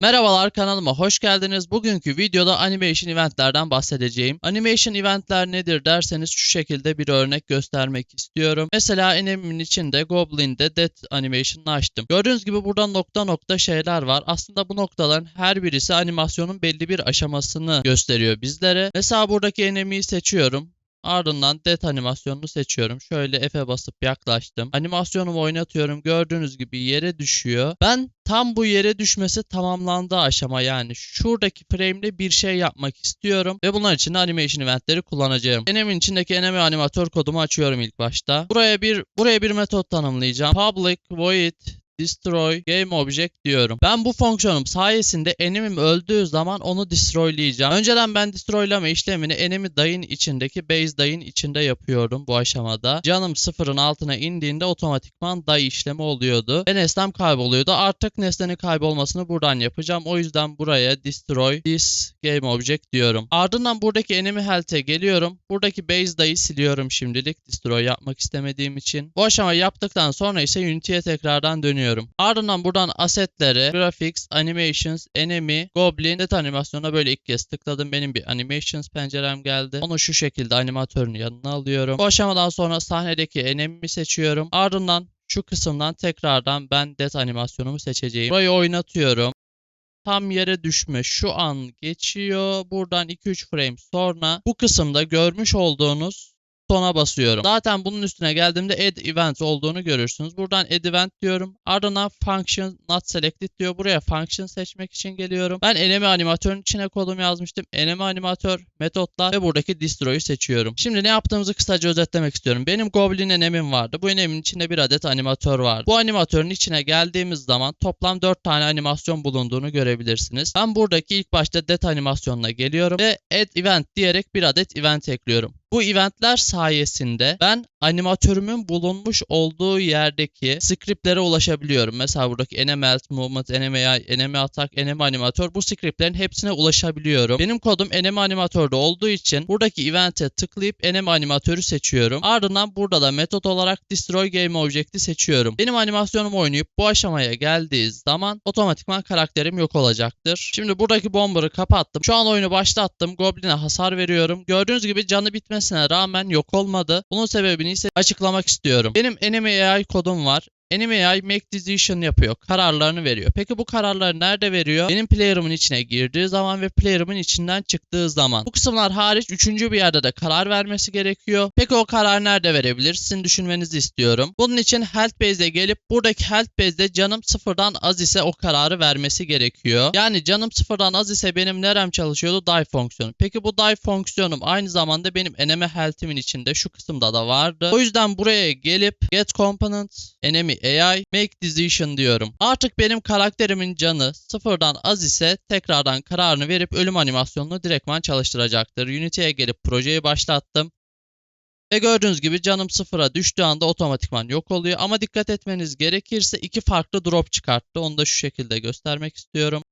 Merhabalar kanalıma hoş geldiniz. Bugünkü videoda animation eventlerden bahsedeceğim. Animation eventler nedir derseniz şu şekilde bir örnek göstermek istiyorum. Mesela enemies içinde Goblin'de Death animation'ını açtım. Gördüğünüz gibi burada nokta nokta şeyler var. Aslında bu noktaların her birisi animasyonun belli bir aşamasını gösteriyor bizlere. Mesela buradaki enemy'yi seçiyorum. Ardından det animasyonunu seçiyorum. Şöyle F'e basıp yaklaştım. Animasyonumu oynatıyorum. Gördüğünüz gibi yere düşüyor. Ben tam bu yere düşmesi tamamlandığı aşama yani şuradaki frame'de bir şey yapmak istiyorum ve bunlar için de animation eventleri kullanacağım. Enemin içindeki enemy animatör kodumu açıyorum ilk başta. Buraya bir buraya bir metot tanımlayacağım. Public void destroy game object diyorum. Ben bu fonksiyonum sayesinde enemim öldüğü zaman onu destroyleyeceğim. Önceden ben destroyleme işlemini enemy dayın içindeki base dayın içinde yapıyordum bu aşamada. Canım sıfırın altına indiğinde otomatikman day işlemi oluyordu ve nesnem kayboluyordu. Artık nesnenin kaybolmasını buradan yapacağım. O yüzden buraya destroy this game object diyorum. Ardından buradaki enemy health'e geliyorum. Buradaki base dayı siliyorum şimdilik destroy yapmak istemediğim için. Bu aşamayı yaptıktan sonra ise Unity'ye tekrardan dönüyorum. Ardından buradan assetlere, graphics, animations, enemy, goblin, net animasyona böyle ilk kez tıkladım. Benim bir animations pencerem geldi. Onu şu şekilde animatörünü yanına alıyorum. Bu aşamadan sonra sahnedeki enemy seçiyorum. Ardından şu kısımdan tekrardan ben det animasyonumu seçeceğim. Burayı oynatıyorum. Tam yere düşme şu an geçiyor. Buradan 2-3 frame sonra bu kısımda görmüş olduğunuz sona basıyorum. Zaten bunun üstüne geldiğimde add event olduğunu görürsünüz. Buradan add event diyorum. Ardından function not selected diyor. Buraya function seçmek için geliyorum. Ben enemy animatörün içine kodumu yazmıştım. Enemy animatör metotlar ve buradaki destroy'u seçiyorum. Şimdi ne yaptığımızı kısaca özetlemek istiyorum. Benim goblin enemim vardı. Bu enemin içinde bir adet animatör vardı. Bu animatörün içine geldiğimiz zaman toplam 4 tane animasyon bulunduğunu görebilirsiniz. Ben buradaki ilk başta det animasyonuna geliyorum ve add event diyerek bir adet event ekliyorum. Bu eventler sayesinde ben animatörümün bulunmuş olduğu yerdeki scriptlere ulaşabiliyorum. Mesela buradaki enemy health movement, enemy enemy attack, enemy animatör bu scriptlerin hepsine ulaşabiliyorum. Benim kodum enemy animatörde olduğu için buradaki event'e tıklayıp enemy animatörü seçiyorum. Ardından burada da metot olarak destroy game object'i seçiyorum. Benim animasyonum oynayıp bu aşamaya geldiği zaman otomatikman karakterim yok olacaktır. Şimdi buradaki bomber'ı kapattım. Şu an oyunu başlattım. Goblin'e hasar veriyorum. Gördüğünüz gibi canı bitmesine rağmen yok olmadı. Bunun sebebini ise açıklamak istiyorum. Benim enemy AI kodum var. Enemy AI make decision yapıyor. Kararlarını veriyor. Peki bu kararları nerede veriyor? Benim player'ımın içine girdiği zaman ve player'ımın içinden çıktığı zaman. Bu kısımlar hariç üçüncü bir yerde de karar vermesi gerekiyor. Peki o karar nerede verebilir? Sizin düşünmenizi istiyorum. Bunun için health base'e gelip buradaki health base'de canım sıfırdan az ise o kararı vermesi gerekiyor. Yani canım sıfırdan az ise benim nerem çalışıyordu? Die fonksiyonu. Peki bu die fonksiyonum aynı zamanda benim enemy health'imin içinde şu kısımda da vardı. O yüzden buraya gelip get component AI make decision diyorum. Artık benim karakterimin canı sıfırdan az ise tekrardan kararını verip ölüm animasyonunu direktman çalıştıracaktır. Unity'ye gelip projeyi başlattım. Ve gördüğünüz gibi canım sıfıra düştüğü anda otomatikman yok oluyor. Ama dikkat etmeniz gerekirse iki farklı drop çıkarttı. Onu da şu şekilde göstermek istiyorum.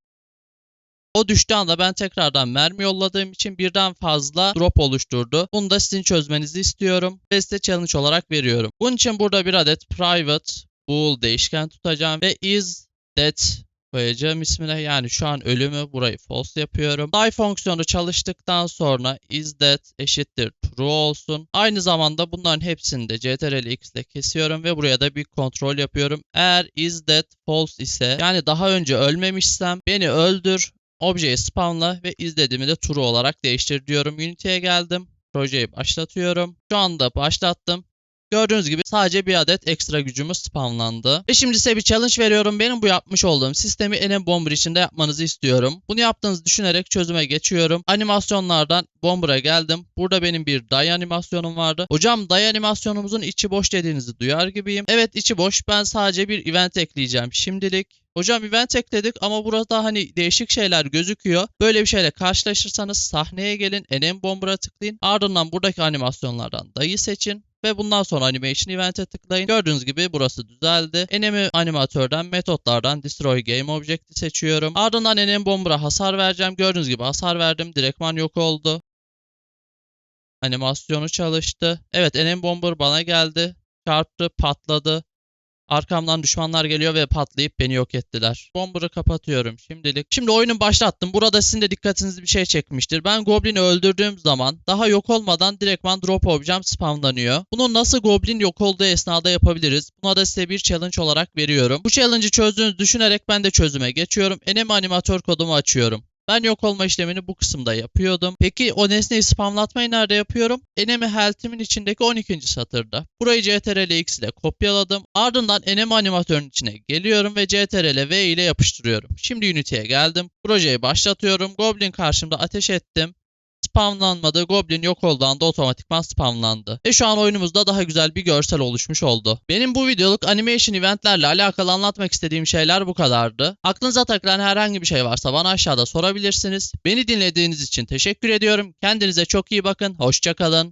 O düştüğü anda ben tekrardan mermi yolladığım için birden fazla drop oluşturdu. Bunu da sizin çözmenizi istiyorum ve size challenge olarak veriyorum. Bunun için burada bir adet private bool değişken tutacağım ve is that koyacağım ismine. Yani şu an ölümü burayı false yapıyorum. Die fonksiyonu çalıştıktan sonra is that eşittir true olsun. Aynı zamanda bunların hepsini de ctrl x ile kesiyorum ve buraya da bir kontrol yapıyorum. Eğer is that false ise yani daha önce ölmemişsem beni öldür objeyi spawnla ve izlediğimi de true olarak değiştir diyorum. Unity'ye geldim. Projeyi başlatıyorum. Şu anda başlattım. Gördüğünüz gibi sadece bir adet ekstra gücümüz spawnlandı. Ve şimdi size bir challenge veriyorum. Benim bu yapmış olduğum sistemi Enem Bomber içinde yapmanızı istiyorum. Bunu yaptığınızı düşünerek çözüme geçiyorum. Animasyonlardan Bomber'a geldim. Burada benim bir die animasyonum vardı. Hocam die animasyonumuzun içi boş dediğinizi duyar gibiyim. Evet içi boş. Ben sadece bir event ekleyeceğim şimdilik. Hocam event ekledik ama burada hani değişik şeyler gözüküyor. Böyle bir şeyle karşılaşırsanız sahneye gelin, Enem Bomber'a tıklayın. Ardından buradaki animasyonlardan dayı seçin ve bundan sonra animation event'e tıklayın. Gördüğünüz gibi burası düzeldi. Enemy animatörden metotlardan destroy game object'i seçiyorum. Ardından enemy bomber'a hasar vereceğim. Gördüğünüz gibi hasar verdim. Direktman yok oldu. Animasyonu çalıştı. Evet enemy bomber bana geldi. Çarptı, patladı. Arkamdan düşmanlar geliyor ve patlayıp beni yok ettiler. Bomber'ı kapatıyorum şimdilik. Şimdi oyunu başlattım. Burada sizin de dikkatinizi bir şey çekmiştir. Ben Goblin'i öldürdüğüm zaman daha yok olmadan direktman drop objem spamlanıyor. Bunu nasıl Goblin yok olduğu esnada yapabiliriz? Buna da size bir challenge olarak veriyorum. Bu challenge'ı çözdüğünüzü düşünerek ben de çözüme geçiyorum. Enemy animatör kodumu açıyorum. Ben yok olma işlemini bu kısımda yapıyordum. Peki o nesneyi spamlatmayı nerede yapıyorum? Enemy health'imin içindeki 12. satırda. Burayı CTRL X ile kopyaladım. Ardından enemy animatörün içine geliyorum ve CTRL V ile yapıştırıyorum. Şimdi Unity'ye geldim. Projeyi başlatıyorum. Goblin karşımda ateş ettim spamlanmadı. Goblin yok olduğu anda otomatikman spamlandı. Ve şu an oyunumuzda daha güzel bir görsel oluşmuş oldu. Benim bu videoluk animation eventlerle alakalı anlatmak istediğim şeyler bu kadardı. Aklınıza takılan herhangi bir şey varsa bana aşağıda sorabilirsiniz. Beni dinlediğiniz için teşekkür ediyorum. Kendinize çok iyi bakın. Hoşçakalın.